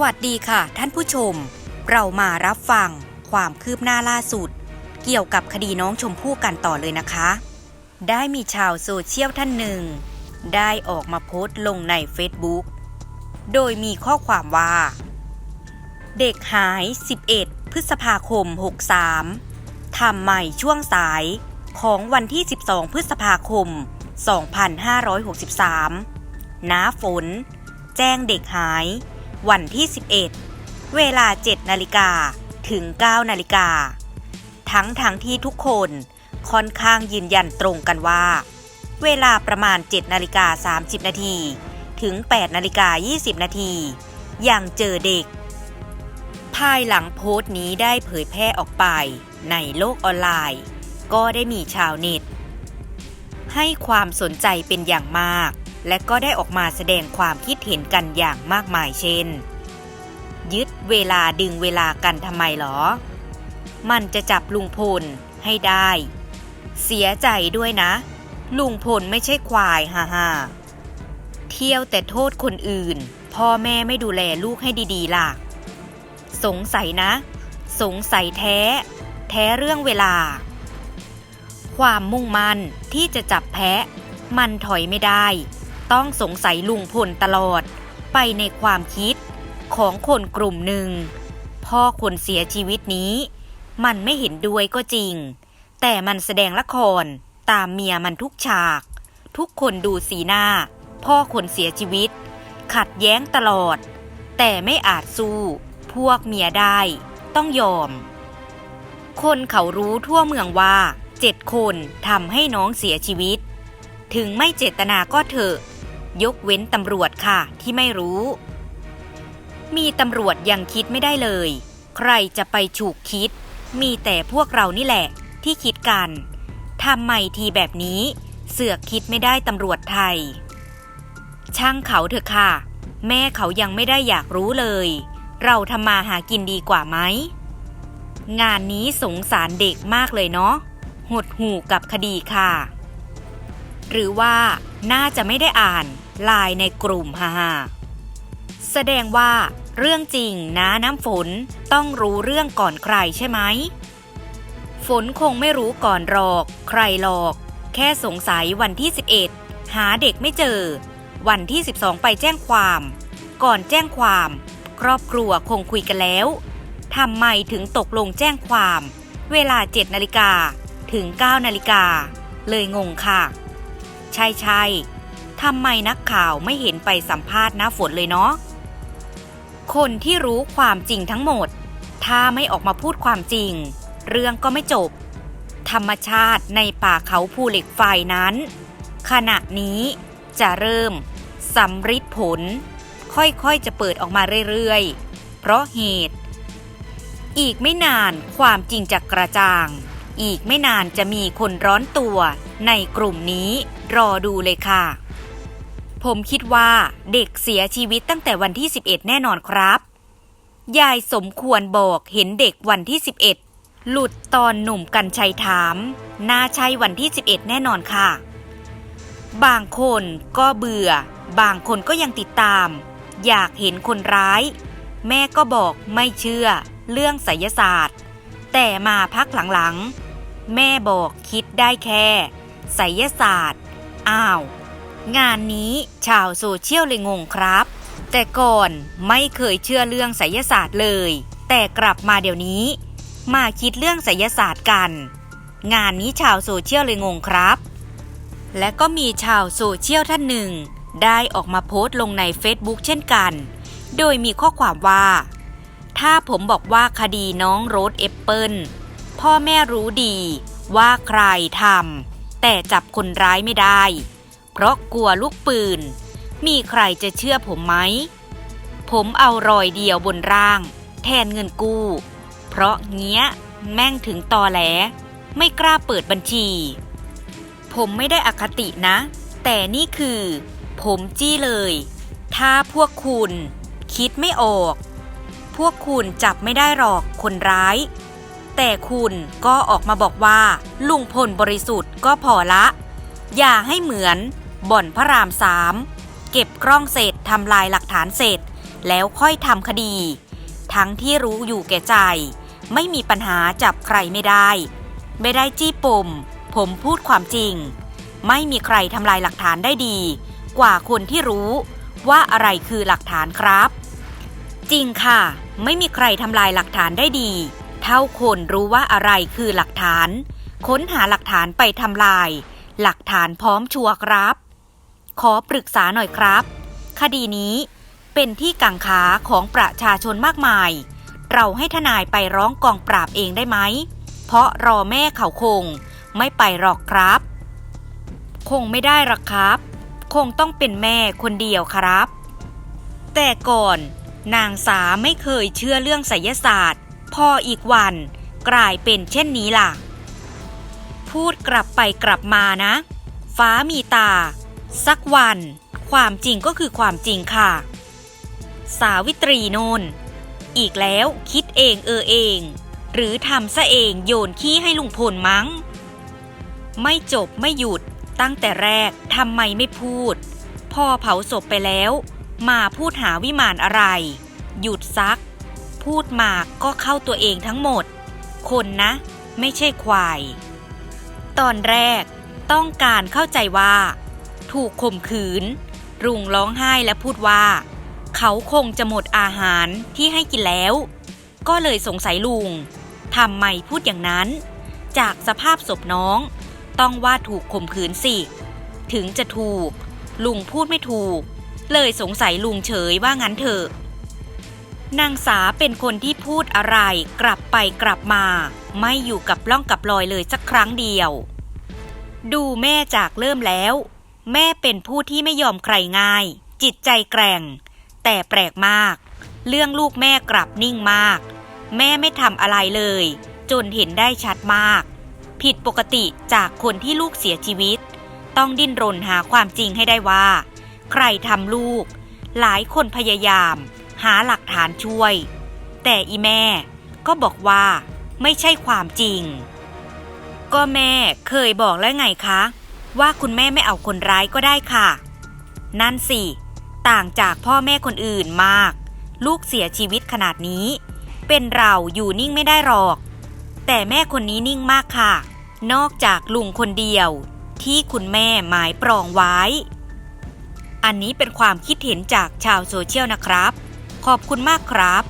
สวัสดีค่ะ ท่านผู้ชม เรามารับฟังความคืบหน้าล่าสุด เกี่ยวกับคดีน้องชมพู่กันต่อเลยนะคะ ได้มีชาวโซเชียลท่านหนึ่ง ได้ออกมาโพสต์ลงใน Facebook โดยมีข้อความว่า เด็กหาย 11 พฤษภาคม 63 ทำใหม่ช่วงสายของวันที่ 12 พฤษภาคม 2563 น้าฝน แจ้งเด็กหาย วันที่ 11 เวลา 7 นาฬิกาถึง 9 นาฬิกา ทั้งทั้งที่ทุกคนค่อนข้างยืนยันตรงกันว่า เวลาประมาณ 7 นาฬิกา 30 นาที ถึง 8 นาฬิกา 20 นาทียังเจอเด็ก ภายหลังโพสต์นี้ได้เผยแพร่ออกไปในโลกออนไลน์ ก็ได้มีชาวเน็ตให้ความสนใจเป็นอย่างมาก และก็ได้ออกมาแสดงความคิดเห็นกันอย่างมากมายเช่น ยึดเวลาดึงเวลากันทำไมหรอ มันจะจับลุงพลให้ได้ เสียใจด้วยนะ ลุงพลไม่ใช่ควายฮ่าฮ่าเที่ยวแต่โทษคนอื่น พ่อแม่ไม่ดูแลลูกให้ดีๆล่ะ สงสัยนะ สงสัยแท้ แท้เรื่องเวลา ความมุ่งมั่นที่จะจับแพะ มันถอยไม่ได้ ต้องสงสัยลุงพลตลอด ไปในความคิดของคนกลุ่มหนึ่ง พ่อคนเสียชีวิตนี้ มันไม่เห็นด้วยก็จริง แต่มันแสดงละครตามเมียมันทุกฉาก ทุกคนดูสีหน้า พ่อคนเสียชีวิต ขัดแย้งตลอด แต่ไม่อาจสู้ พวกเมียได้ต้องยอม คนเขารู้ทั่วเมืองว่าเจ็ดคนทำให้น้องเสียชีวิต ถึงไม่เจตนาก็เถอะ ยกเว้นตำรวจค่ะที่ไม่รู้ มีตำรวจยังคิดไม่ได้เลย ใครจะไปฉุกคิด มีแต่พวกเรานี่แหละ ที่คิดกันทำไมทีแบบนี้ เสือกคิดไม่ได้ตำรวจไทย ช่างเขาเถอะค่ะ แม่เขายังไม่ได้อยากรู้เลย เราทำมาหากินดีกว่าไหมงานนี้สงสารเด็กมากเลยเนาะหดหูกับคดีค่ะ หรือว่าน่าจะไม่ได้อ่าน ไลายในกลุ่มฮ่าฮาแสดงว่า เรื่องจริงนะน้ำฝนต้องรู้เรื่องก่อนใครใช่ไหม ฝนคงไม่รู้ก่อนหรอก ใครหรอก แค่สงสัยวันที่ 11 หาเด็กไม่เจอ วันที่ 12 ไปแจ้งความ ก่อนแจ้งความ ครอบครัวคงคุยกันแล้วทำไมถึงตกลงแจ้งความ เวลา 7 นาฬิกาถึง 9 นาฬิกา เลยงงค่ะ ใช่ใช่ ทำไมนักข่าวไม่เห็นไปสัมภาษณ์น้าฝนเลยเนาะ คนที่รู้ความจริงทั้งหมด ถ้าไม่ออกมาพูดความจริง เรื่องก็ไม่จบ ธรรมชาติในป่าเขาภูเหล็กไฟนั้น ขณะนี้จะเริ่มสำริดผล ค่อยๆจะเปิดออกมาเรื่อยๆ เพราะเหตุ อีกไม่นานความจริงจะกระจ่าง อีกไม่นานจะมีคนร้อนตัวในกลุ่มนี้รอดูเลยค่ะ ผมคิดว่าเด็กเสียชีวิตตั้งแต่วันที่ 11 แน่นอนครับ ยายสมควรบอกเห็นเด็กวันที่ 11 หลุดตอนหนุ่มกันชัยถาม น่าใช่วันที่ 11 แน่นอนค่ะ บางคนก็เบื่อ บางคนก็ยังติดตาม อยากเห็นคนร้าย แม่ก็บอกไม่เชื่อ เรื่องไสยศาสตร์ แต่มาพักหลังๆ แม่บอกคิดได้แค่ไสยศาสตร์ อ้าว งานนี้ชาวโซเชียลเลยงงครับ แต่ก่อนไม่เคยเชื่อเรื่องไสยศาสตร์เลย แต่กลับมาเดี๋ยวนี้ มาคิดเรื่องไสยศาสตร์กัน งานนี้ชาวโซเชียลเลยงงครับ และก็มีชาวโซเชียลท่านหนึ่ง ได้ออกมาโพสต์ลงใน Facebook เช่นกัน โดยมีข้อความว่า ถ้าผมบอกว่าคดีน้องโรสแอปเปิลพ่อแม่รู้ดีว่าใครทำแต่จับคนร้ายไม่ได้ เพราะกลัวลูกปืน มีใครจะเชื่อผมไหม ผมเอารอยเดียวบนร่าง แทนเงินกู้ เพราะเงี้ยแม่งถึงตอแหล ไม่กล้าเปิดบัญชี ผมไม่ได้อคตินะ แต่นี่คือ ผมจี้เลย ถ้าพวกคุณคิดไม่ออก พวกคุณจับไม่ได้หรอกคนร้าย แต่คุณก็ออกมาบอกว่า ลุงพลบริสุทธิ์ก็พอละ อย่าให้เหมือน บ่อนพระรามสามเก็บกล้องเสร็จทำลายหลักฐานเสร็จ แล้วค่อยทำคดี ทั้งที่รู้อยู่แก่ใจ ไม่มีปัญหาจับใครไม่ได้ ไม่ได้จี้ปม ผมพูดความจริง ไม่มีใครทำลายหลักฐานได้ดี กว่าคนที่รู้ว่าอะไรคือหลักฐานครับ จริงค่ะ ไม่มีใครทำลายหลักฐานได้ดี เท่าคนรู้ว่าอะไรคือหลักฐาน ค้นหาหลักฐานไปทำลาย หลักฐานพร้อมชัวร์ครับ ขอปรึกษาหน่อยครับ คดีนี้เป็นที่กังขาของประชาชนมากมาย เราให้ทนายไปร้องกองปราบเองได้ไหม เพราะรอแม่เขาคง ไม่ไปหรอกครับ คงไม่ได้หรอกครับ คงต้องเป็นแม่คนเดียวครับ แต่ก่อน นางสาไม่เคยเชื่อเรื่องไสยศาสตร์ พออีกวัน กลายเป็นเช่นนี้ล่ะ พูดกลับไปกลับมานะ ฟ้ามีตา สักวัน ความจริงก็คือความจริงค่ะ สาวิตรีโนนอีกแล้วคิดเองเออเอง หรือทำซะเองโยนขี้ให้ลุงพลมั้ง ไม่จบไม่หยุดตั้งแต่แรกทำไมไม่พูดพอเผาศพไปแล้ว มาพูดหาวิมานอะไร หยุดซัก พูดมากก็เข้าตัวเองทั้งหมด คนนะ ไม่ใช่ควาย ตอนแรกต้องการเข้าใจว่า ถูกข่มขืน รุงร้องไห้และพูดว่า เขาคงจะหมดอาหารที่ให้กินแล้ว ก็เลยสงสัยลุงทำไมพูดอย่างนั้น จากสภาพศพน้อง ต้องว่าถูกข่มขืนสิ ถึงจะถูก ลุงพูดไม่ถูก เลยสงสัยลุงเฉยว่างั้นเถอะนางสาเป็นคนที่พูดอะไรกลับไปกลับมา ไม่อยู่กับล่องกับลอยเลยสักครั้งเดียว ดูแม่จากเริ่มแล้ว แม่เป็นผู้ที่ไม่ยอมใครง่าย จิตใจแกร่ง แต่แปลกมาก เรื่องลูกแม่กลับนิ่งมาก แม่ไม่ทำอะไรเลย จนเห็นได้ชัดมาก ผิดปกติจากคนที่ลูกเสียชีวิต ต้องดิ้นรนหาความจริงให้ได้ว่า ใครทำลูก หลายคนพยายาม หาหลักฐานช่วย แต่อีแม่ก็บอกว่า ไม่ใช่ความจริง ก็แม่เคยบอกแล้วไงคะ ว่าคุณแม่ไม่เอาคนร้ายก็ได้ค่ะ นั่นสิ ต่างจากพ่อแม่คนอื่นมาก ลูกเสียชีวิตขนาดนี้ เป็นเราอยู่นิ่งไม่ได้หรอก แต่แม่คนนี้นิ่งมากค่ะ นอกจากลุงคนเดียว ที่คุณแม่หมายปรองไว้ อันนี้เป็นความคิดเห็นจากชาวโซเชียลนะครับ ขอบคุณมากครับ